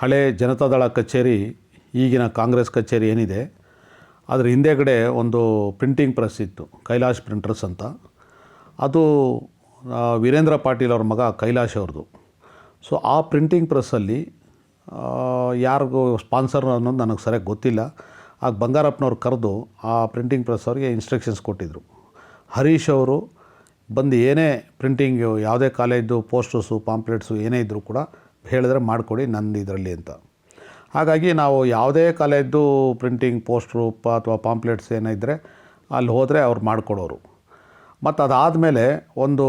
ಹಳೆ ಜನತಾದಳ ಕಚೇರಿ, ಈಗಿನ ಕಾಂಗ್ರೆಸ್ ಕಚೇರಿ ಏನಿದೆ, ಅದರ ಹಿಂದೆಗಡೆ ಒಂದು ಪ್ರಿಂಟಿಂಗ್ ಪ್ರೆಸ್ ಇತ್ತು, ಕೈಲಾಶ್ ಪ್ರಿಂಟರ್ಸ್ ಅಂತ. ಅದು ವೀರೇಂದ್ರ ಪಾಟೀಲ್ ಅವ್ರ ಮಗ ಕೈಲಾಶ್ ಅವ್ರದ್ದು. ಸೊ ಆ ಪ್ರಿಂಟಿಂಗ್ ಪ್ರೆಸ್ಸಲ್ಲಿ ಯಾರಿಗೂ ಸ್ಪಾನ್ಸರ್ ಅನ್ನೋದು ನನಗೆ ಸರಿಯಾಗಿ ಗೊತ್ತಿಲ್ಲ. ಆಗ ಬಂಗಾರಪ್ಪನವ್ರು ಕರೆದು ಆ ಪ್ರಿಂಟಿಂಗ್ ಪ್ರೆಸ್ ಅವ್ರಿಗೆ ಇನ್ಸ್ಟ್ರಕ್ಷನ್ಸ್ ಕೊಟ್ಟಿದ್ದರು ಹರೀಶ್ ಅವರು ಬಂದು ಏನೇ ಪ್ರಿಂಟಿಂಗು ಯಾವುದೇ ಕಾಲೇಜು ಪೋಸ್ಟರ್ಸು ಪಾಂಪ್ಲೆಟ್ಸು ಏನೇ ಇದ್ದರೂ ಕೂಡ ಹೇಳಿದ್ರೆ ಮಾಡಿಕೊಡಿ ನನ್ನ ಇದರಲ್ಲಿ ಅಂತ. ಹಾಗಾಗಿ ನಾವು ಯಾವುದೇ ಕಾಲೇಜು ಪ್ರಿಂಟಿಂಗ್ ಪೋಸ್ಟ್ರು ಪ ಅಥವಾ ಪಾಂಪ್ಲೆಟ್ಸ್ ಏನಿದ್ರೆ ಇದ್ದರೆ ಅಲ್ಲಿ ಹೋದರೆ ಅವ್ರು ಮಾಡಿಕೊಡೋರು. ಮತ್ತು ಅದಾದಮೇಲೆ ಒಂದು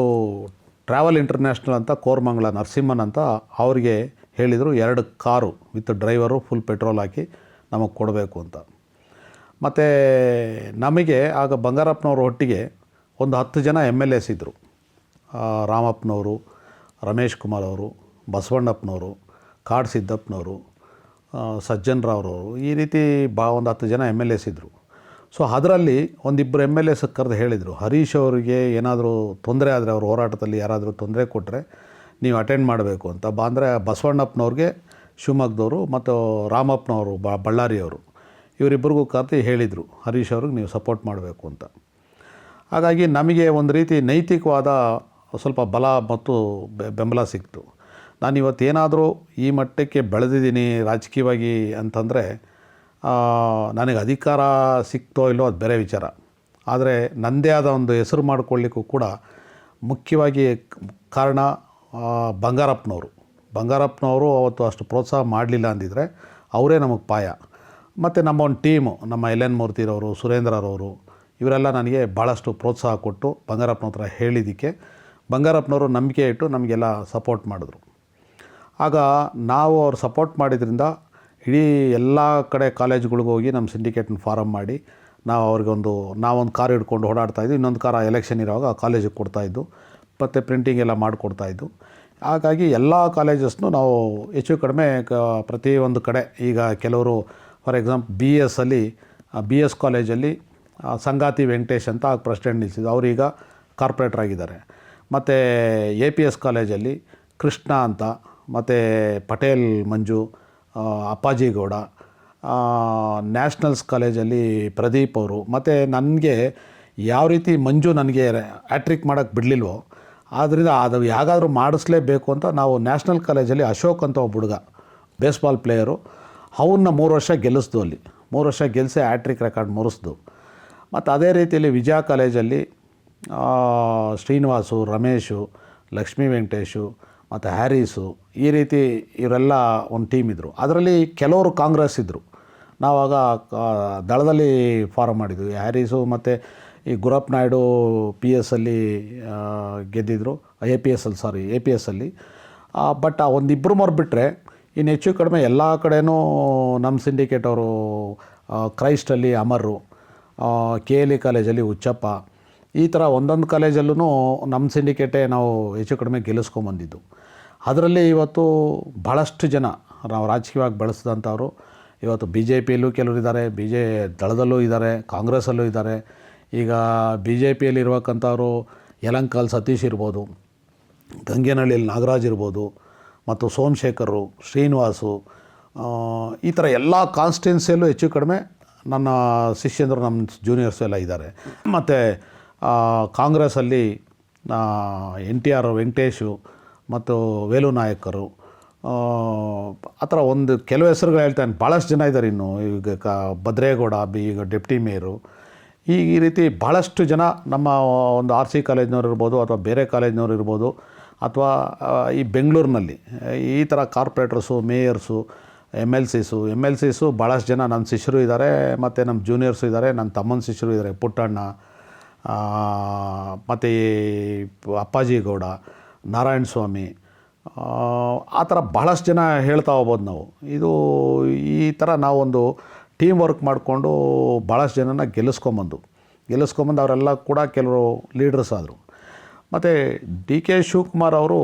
ಟ್ರಾವೆಲ್ ಇಂಟರ್ನ್ಯಾಷನಲ್ ಅಂತ ಕೋರ್ಮಂಗ್ಲ ನರಸಿಂಹನ್ ಅಂತ ಅವ್ರಿಗೆ ಹೇಳಿದರು ಎರಡು car with driver full petrol ಹಾಕಿ ನಮಗೆ ಕೊಡಬೇಕು ಅಂತ. ಮತ್ತು ನಮಗೆ ಆಗ ಬಂಗಾರಪ್ಪನವ್ರ ಒಟ್ಟಿಗೆ ಒಂದು ಹತ್ತು ಜನ ಎಂ ಎಲ್ ಎಸ್ ಇದ್ದರು ರಾಮಪ್ಪನವರು, ರಮೇಶ್ ಕುಮಾರ್ ಅವರು ಬಸವಣ್ಣಪ್ಪನವರು ಕಾಡು ಸಿದ್ದಪ್ಪನವರು ಆ, ಸಜ್ಜನ್ ರಾವ್ರವರು ಈ ರೀತಿ ಬಾ ಒಂದು ಹತ್ತು ಜನ ಎಂ ಎಲ್ ಎಸ್ ಇದ್ದರು ಸೊ ಅದರಲ್ಲಿ ಒಂದಿಬ್ಬರು ಎಂ ಎಲ್ ಎಸ್ ಕರೆದು ಹೇಳಿದರು ಹರೀಶ್ ಅವರಿಗೆ ಏನಾದರೂ ತೊಂದರೆ ಆದರೆ ಅವ್ರ ಹೋರಾಟದಲ್ಲಿ ಯಾರಾದರೂ ತೊಂದರೆ ಕೊಟ್ಟರೆ ನೀವು ಅಟೆಂಡ್ ಮಾಡಬೇಕು ಅಂತ. ಬಾ ಅಂದರೆ ಬಸವಣ್ಣಪ್ಪನವ್ರಿಗೆ ಶಿವಮೊಗ್ಗದವರು ಮತ್ತು ರಾಮಪ್ಪನವರು ಬ ಬಳ್ಳಾರಿಯವರು ಇವರಿಬ್ಬರಿಗೂ ಕರೆದು ಹೇಳಿದರು ಹರೀಶ್ ಅವ್ರಿಗೆ ನೀವು ಸಪೋರ್ಟ್ ಮಾಡಬೇಕು ಅಂತ. ಹಾಗಾಗಿ ನಮಗೆ ಒಂದು ರೀತಿ ನೈತಿಕವಾದ ಸ್ವಲ್ಪ ಬಲ ಮತ್ತು ಬೆಂಬಲ ಸಿಕ್ತು. ನಾನು ಇವತ್ತೇನಾದರೂ ಈ ಮಟ್ಟಕ್ಕೆ ಬೆಳೆದಿದ್ದೀನಿ ರಾಜಕೀಯವಾಗಿ ಅಂತಂದರೆ ನನಗೆ ಅಧಿಕಾರ ಸಿಕ್ತೋ ಇಲ್ಲೋ ಅದು ಬೇರೆ ವಿಚಾರ. ಆದರೆ ನನ್ನದೇ ಆದ ಒಂದು ಹೆಸರು ಮಾಡ್ಕೊಳ್ಳಿಕ್ಕೂ ಕೂಡ ಮುಖ್ಯವಾಗಿ ಕಾರಣ ಬಂಗಾರಪ್ಪನವರು. ಬಂಗಾರಪ್ಪನವರು ಅವತ್ತು ಅಷ್ಟು ಪ್ರೋತ್ಸಾಹ ಮಾಡಲಿಲ್ಲ ಅಂದಿದ್ದರೆ ಅವರೇ ನಮಗೆ ಪಾಯ. ಮತ್ತು ನಮ್ಮ ಒಂದು ಟೀಮು, ನಮ್ಮ ಎಲ್ ಎನ್ ಮೂರ್ತಿರವರು, ಸುರೇಂದ್ರರವರು, ಇವರೆಲ್ಲ ನನಗೆ ಭಾಳಷ್ಟು ಪ್ರೋತ್ಸಾಹ ಕೊಟ್ಟು ಬಂಗಾರಪ್ಪನ ಹತ್ರ ಹೇಳಿದ್ದಕ್ಕೆ, ಬಂಗಾರಪ್ಪನವರು ನಂಬಿಕೆ ಇಟ್ಟು ನಮಗೆಲ್ಲ ಸಪೋರ್ಟ್ ಮಾಡಿದ್ರು. ಆಗ ನಾವು ಅವ್ರು ಸಪೋರ್ಟ್ ಮಾಡಿದ್ರಿಂದ ಇಡೀ ಎಲ್ಲ ಕಡೆ ಕಾಲೇಜ್ಗಳಿಗೆ ಹೋಗಿ ನಮ್ಮ ಸಿಂಡಿಕೇಟ್ನ ಫಾರಮ್ ಮಾಡಿ ನಾವು ಅವ್ರಿಗೊಂದು ನಾವೊಂದು ಕಾರ್ ಹಿಡ್ಕೊಂಡು ಓಡಾಡ್ತಾಯಿದ್ವಿ ಇನ್ನೊಂದು ಕಾರ್ ಎಲೆಕ್ಷನ್ ಇರುವಾಗ ಕಾಲೇಜಿಗೆ ಕೊಡ್ತಾಯಿದ್ದು ಮತ್ತು ಪ್ರಿಂಟಿಂಗ್ ಎಲ್ಲ ಮಾಡಿಕೊಡ್ತಾಯಿದ್ದು ಹಾಗಾಗಿ ಎಲ್ಲ ಕಾಲೇಜಸ್ನು ನಾವು ಹೆಚ್ಚು ಕಡಿಮೆ ಕ ಪ್ರತಿಯೊಂದು ಕಡೆ ಈಗ ಕೆಲವರು ಫಾರ್ ಎಕ್ಸಾಂಪಲ್ ಬಿ ಎಸ್ ಅಲ್ಲಿ ಬಿ ಎಸ್ ಕಾಲೇಜಲ್ಲಿ ಸಂಗಾತಿ ವೆಂಕಟೇಶ್ ಅಂತ ಆಗ ಪ್ರೆಸಿಡೆಂಟ್ ನಿಲ್ಲಿಸಿದ್ದು ಅವರೀಗ ಕಾರ್ಪೊರೇಟರ್ ಆಗಿದ್ದಾರೆ. ಮತ್ತು ಎ ಪಿ ಎಸ್ ಕಾಲೇಜಲ್ಲಿ ಕೃಷ್ಣ ಅಂತ ಮತ್ತು ಪಟೇಲ್, ಮಂಜು ಅಪ್ಪಾಜಿಗೌಡ ನ್ಯಾಷನಲ್ಸ್ ಕಾಲೇಜಲ್ಲಿ ಪ್ರದೀಪ್ ಅವರು, ಮತ್ತು ನನಗೆ ಯಾವ ರೀತಿ ಮಂಜು ನನಗೆ ಆ್ಯಟ್ರಿಕ್ ಮಾಡೋಕ್ಕೆ ಬಿಡಲಿಲ್ವೋ ಆದ್ದರಿಂದ ಅದು ಯಾಗಾದರೂ ಮಾಡಿಸ್ಲೇಬೇಕು ಅಂತ ನಾವು ನ್ಯಾಷನಲ್ ಕಾಲೇಜಲ್ಲಿ ಅಶೋಕ್ ಅಂತ ಒಬ್ಬ ಹುಡುಗ ಬೇಸ್ಬಾಲ್ ಪ್ಲೇಯರು ಅವನ್ನ ಮೂರು ವರ್ಷ ಗೆಲ್ಲಿಸ್ದು ಅಲ್ಲಿ. ಮೂರು ವರ್ಷ ಗೆಲ್ಲಿಸಿ ಆ್ಯಟ್ರಿಕ್ ರೆಕಾರ್ಡ್ ಮುರಿಸ್ದು. ಮತ್ತು ಅದೇ ರೀತಿಯಲ್ಲಿ ವಿಜಯ ಕಾಲೇಜಲ್ಲಿ ಶ್ರೀನಿವಾಸು, ರಮೇಶು, ಲಕ್ಷ್ಮೀ ವೆಂಕಟೇಶು, ಮತ್ತು ಹ್ಯಾರೀಸು ಈ ರೀತಿ ಇವರೆಲ್ಲ ಒಂದು ಟೀಮ್ ಇದ್ದರು. ಅದರಲ್ಲಿ ಕೆಲವರು ಕಾಂಗ್ರೆಸ್ ಇದ್ದರು. ನಾವಾಗ ದಳದಲ್ಲಿ ಫಾರಂ ಮಾಡಿದ್ವಿ. ಹ್ಯಾರೀಸು ಮತ್ತು ಈ ಗುರಪ್ಪ ನಾಯ್ಡು ಪಿ ಎಸ್ ಅಲ್ಲಿ ಆ, ಗೆದ್ದಿದ್ರು. ಎ ಪಿ ಎಸ್ ಅಲ್ಲಿ ಸಾರಿ ಎ ಪಿ ಎಸ್ ಅಲ್ಲಿ. ಬಟ್ ಆ ಒಂದಿಬ್ಬರು ಮರ್ಬಿಟ್ರೆ ಇನ್ನು ಹೆಚ್ಚು ಕಡಿಮೆ ಎಲ್ಲ ಕಡೆಯೂ ನಮ್ಮ ಸಿಂಡಿಕೇಟ್ ಅವರು ಕ್ರೈಸ್ಟಲ್ಲಿ ಅಮರು ಕೆ ಎಲ್ ಇ ಕಾಲೇಜಲ್ಲಿ ಹುಚ್ಚಪ್ಪ. ಈ ಥರ ಒಂದೊಂದು ಕಾಲೇಜಲ್ಲೂ ನಮ್ಮ ಸಿಂಡಿಕೇಟೇ ನಾವು ಹೆಚ್ಚು ಕಡಿಮೆ ಗೆಲ್ಲಿಸ್ಕೊಂಬಂದಿದ್ದು. ಅದರಲ್ಲಿ ಇವತ್ತು ಭಾಳಷ್ಟು ಜನ ನಾವು ರಾಜಕೀಯವಾಗಿ ಬೆಳೆಸಿದಂಥವ್ರು, ಇವತ್ತು ಬಿ ಜೆ ಪಿಯಲ್ಲೂ ಕೆಲವರು ಇದ್ದಾರೆ ಬಿ ಜೆ ದಳದಲ್ಲೂ ಇದ್ದಾರೆ, ಕಾಂಗ್ರೆಸ್ಸಲ್ಲೂ ಇದ್ದಾರೆ. ಈಗ ಬಿ ಜೆ ಪಿಯಲ್ಲಿ ಇರ್ಬೇಕಂಥವ್ರು ಯಲಂಕಲ್ ಸತೀಶ್ ಇರ್ಬೋದು, ಗಂಗೇನಹಳ್ಳಿಯಲ್ಲಿ ನಾಗರಾಜ್ ಇರ್ಬೋದು, ಮತ್ತು ಸೋಮಶೇಖರು ಶ್ರೀನಿವಾಸು ಈ ಥರ ಎಲ್ಲ ಕಾನ್ಸ್ಟಿಟ್ಯೂನ್ಸಿಯಲ್ಲೂ ಹೆಚ್ಚು ಕಡಿಮೆ ನನ್ನ ಶಿಷ್ಯಂದರು ನಮ್ಮ ಜೂನಿಯರ್ಸ್ ಎಲ್ಲ ಇದ್ದಾರೆ. ಮತ್ತು ಕಾಂಗ್ರೆಸ್ಸಲ್ಲಿ ಎನ್ ಟಿ ಆರ್ ವೆಂಕಟೇಶು ಮತ್ತು ವೇಲು ನಾಯಕರು ಆ, ಥರ ಒಂದು ಕೆಲವು ಹೆಸರುಗಳು ಹೇಳ್ತಾನೆ. ಭಾಳಷ್ಟು ಜನ ಇದ್ದಾರೆ ಇನ್ನು. ಈಗ ಕ ಭದ್ರೇಗೌಡ ಬಿ ಈಗ ಡೆಪ್ಟಿ ಮೇಯರು. ಈ ಈ ರೀತಿ ಭಾಳಷ್ಟು ಜನ ನಮ್ಮ ಒಂದು ಆರ್ ಸಿ ಕಾಲೇಜ್ನವ್ರು ಇರ್ಬೋದು ಅಥವಾ ಬೇರೆ ಕಾಲೇಜ್ನವ್ರು ಇರ್ಬೋದು ಅಥವಾ ಈ ಬೆಂಗಳೂರಿನಲ್ಲಿ ಈ ಥರ corporators mayors M L Cs M L Cs ಭಾಳಷ್ಟು ಜನ ನನ್ನ ಶಿಷ್ಯರು ಇದ್ದಾರೆ ಮತ್ತು ನಮ್ಮ ಜೂನಿಯರ್ಸು ಇದ್ದಾರೆ ನನ್ನ ತಮ್ಮನ ಶಿಷ್ಯರು ಇದ್ದಾರೆ ಪುಟ್ಟಣ್ಣ ಮತ್ತು ಅಪ್ಪಾಜಿ ಗೌಡ ನಾರಾಯಣ ಸ್ವಾಮಿ ಆ, ಥರ ಭಾಳಷ್ಟು ಜನ ಹೇಳ್ತಾ ಹೋಗ್ಬೋದು ನಾವು. ಇದು ಈ ಥರ ನಾವೊಂದು ಟೀಮ್ ವರ್ಕ್ ಮಾಡಿಕೊಂಡು ಭಾಳಷ್ಟು ಜನನ ಗೆಲ್ಲಿಸ್ಕೊಂಬಂದು. ಗೆಲ್ಲಿಸ್ಕೊಂಬಂದು ಅವರೆಲ್ಲ ಕೂಡ ಕೆಲವರು ಲೀಡರ್ಸ್ ಆದರು. ಮತ್ತು ಡಿ ಕೆ ಶಿವಕುಮಾರ್ ಅವರು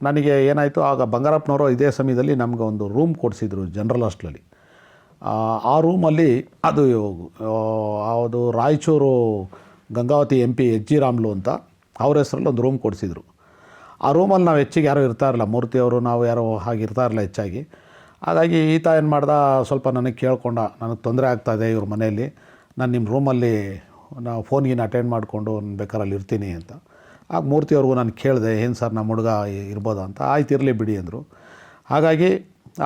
ನನಗೆ ಏನಾಯಿತು ಆಗ ಬಂಗಾರಪ್ಪನವರು ಇದೇ ಸಮಯದಲ್ಲಿ ನಮಗೆ ಒಂದು ರೂಮ್ ಕೊಡಿಸಿದ್ರು ಜನರಲ್ ಹಾಸ್ಟ್ಲಲ್ಲಿ ಆ ರೂಮಲ್ಲಿ ಅದು ಅದು Raichur Gangavati M P H G Ramulu ಅಂತ ಅವ್ರ ಹೆಸರಲ್ಲಿ ಒಂದು ರೂಮ್ ಕೊಡಿಸಿದ್ರು. ಆ ರೂಮಲ್ಲಿ ನಾವು ಹೆಚ್ಚಿಗೆ ಯಾರೂ ಇರ್ತಾ ಇರಲಿಲ್ಲ. ಮೂರ್ತಿಯವರು ನಾವು ಯಾರೋ ಹಾಗೆ ಇರ್ತಾ ಇರಲಿಲ್ಲ ಹೆಚ್ಚಾಗಿ. ಹಾಗಾಗಿ ಈತ ಏನು ಮಾಡ್ದ, ಸ್ವಲ್ಪ ನನಗೆ ಕೇಳ್ಕೊಂಡ, ನನಗೆ ತೊಂದರೆ ಆಗ್ತಾಯಿದೆ ಇವ್ರ ಮನೆಯಲ್ಲಿ. ನಾನು ನಿಮ್ಮ ರೂಮಲ್ಲಿ ನಾವು ಫೋನ್ಗಿನ ಅಟೆಂಡ್ ಮಾಡಿಕೊಂಡು ನಾನು ಬೇಕಾದ್ರೆ ಅಲ್ಲಿ ಇರ್ತೀನಿ ಅಂತ. ಆಗ ಮೂರ್ತಿಯವ್ರಿಗೂ ನಾನು ಕೇಳಿದೆ, ಏನು ಸರ್ ನಮ್ಮ ಹುಡುಗ ಇರ್ಬೋದಾ ಅಂತ? ಆಯ್ತು, ಇರಲಿ ಬಿಡಿ ಅಂದರು. ಹಾಗಾಗಿ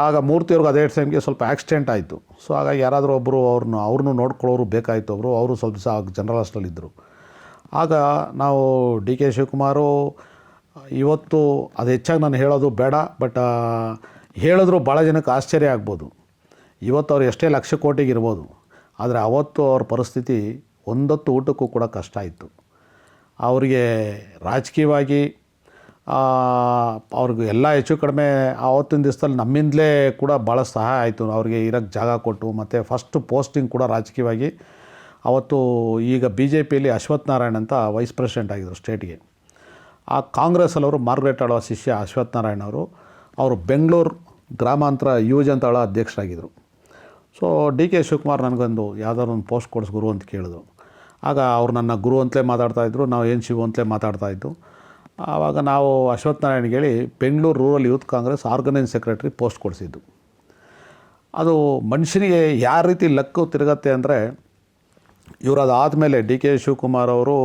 ಆಗ ಮೂರ್ತಿಯವ್ರಿಗೆ ಅದೇ ಟೈಮ್ಗೆ ಸ್ವಲ್ಪ ಆಕ್ಸಿಡೆಂಟ್ ಆಯಿತು. ಸೊ ಹಾಗಾಗಿ ಯಾರಾದರೂ ಒಬ್ಬರು ಅವ್ರನ್ನ ಅವ್ರನ್ನೂ ನೋಡ್ಕೊಳ್ಳೋರು ಬೇಕಾಯಿತು ಅವರು ಅವರು ಸ್ವಲ್ಪ ಸಹ ಜನರಲ್ ಹಾಸ್ಟೆಲಿದ್ದರು ಆಗ ನಾವು ಡಿ ಕೆ ಶಿವಕುಮಾರು ಇವತ್ತು ಅದು ಹೆಚ್ಚಾಗಿ ನಾನು ಹೇಳೋದು ಬೇಡ ಬಟ್ ಹೇಳಿದ್ರು ಭಾಳ ಜನಕ್ಕೆ ಆಶ್ಚರ್ಯ ಆಗ್ಬೋದು. ಇವತ್ತು ಅವ್ರು ಎಷ್ಟೇ ಲಕ್ಷ ಕೋಟಿಗೆ ಇರ್ಬೋದು, ಆದರೆ ಅವತ್ತು ಅವ್ರ ಪರಿಸ್ಥಿತಿ ಒಂದೊತ್ತು ಊಟಕ್ಕೂ ಕೂಡ ಕಷ್ಟ ಇತ್ತು ಅವರಿಗೆ ರಾಜಕೀಯವಾಗಿ ಅವ್ರಿಗೆ ಎಲ್ಲ ಹೆಚ್ಚು ಕಡಿಮೆ ಆವತ್ತಿನ ದಿವಸದಲ್ಲಿ ನಮ್ಮಿಂದಲೇ ಕೂಡ ಭಾಳ ಸಹಾಯ ಆಯಿತು. ಅವ್ರಿಗೆ ಇರೋಕ್ಕೆ ಜಾಗ ಕೊಟ್ಟು, ಮತ್ತು ಫಸ್ಟ್ ಪೋಸ್ಟಿಂಗ್ ಕೂಡ ರಾಜಕೀಯವಾಗಿ, ಅವತ್ತು ಈಗ ಬಿ ಜೆ ಪಿಯಲ್ಲಿ ಅಶ್ವಥ್ ನಾರಾಯಣ್ ಅಂತ ವೈಸ್ ಪ್ರೆಸಿಡೆಂಟ್ ಆಗಿದ್ದರು ಸ್ಟೇಟ್ಗೆ ಆ ಕಾಂಗ್ರೆಸ್ಸಲ್ಲವರು ಮಾರ್ಗ್ರೆಟ್ ಆಳುವ ಶಿಷ್ಯ ಅಶ್ವಥ್ ನಾರಾಯಣ ಅವರು. ಅವರು ಬೆಂಗಳೂರು ಗ್ರಾಮಾಂತರ ಯುವಜನತಾಳ ಅಧ್ಯಕ್ಷರಾಗಿದ್ದರು. ಸೊ ಡಿ ಕೆ ಶಿವಕುಮಾರ್ ನನಗೊಂದು ಯಾವ್ದಾದ್ರು ಒಂದು ಪೋಸ್ಟ್ ಕೊಡಿಸ್ ಗುರು ಅಂತ ಕೇಳಿದ್ರು. ಆಗ ಅವ್ರು ನನ್ನ ಗುರು ಅಂತಲೇ ಮಾತಾಡ್ತಾಯಿದ್ರು ನಾವು ಏನು ಶಿವು ಅಂತಲೇ ಮಾತಾಡ್ತಾಯಿದ್ದು ಆವಾಗ ನಾವು ಅಶ್ವಥ್ ನಾರಾಯಣ್ ಹೇಳಿ, Bengaluru rural youth Congress organise secretary post ಕೊಡಿಸಿದ್ದು. ಅದು ಮನುಷ್ಯನಿಗೆ ಯಾವ ರೀತಿ ಲಕ್ಕು ತಿರುಗತ್ತೆ ಅಂದರೆ ಇವರು ಅದಾದಮೇಲೆ ಡಿ ಕೆ ಶಿವಕುಮಾರ್ ಅವರು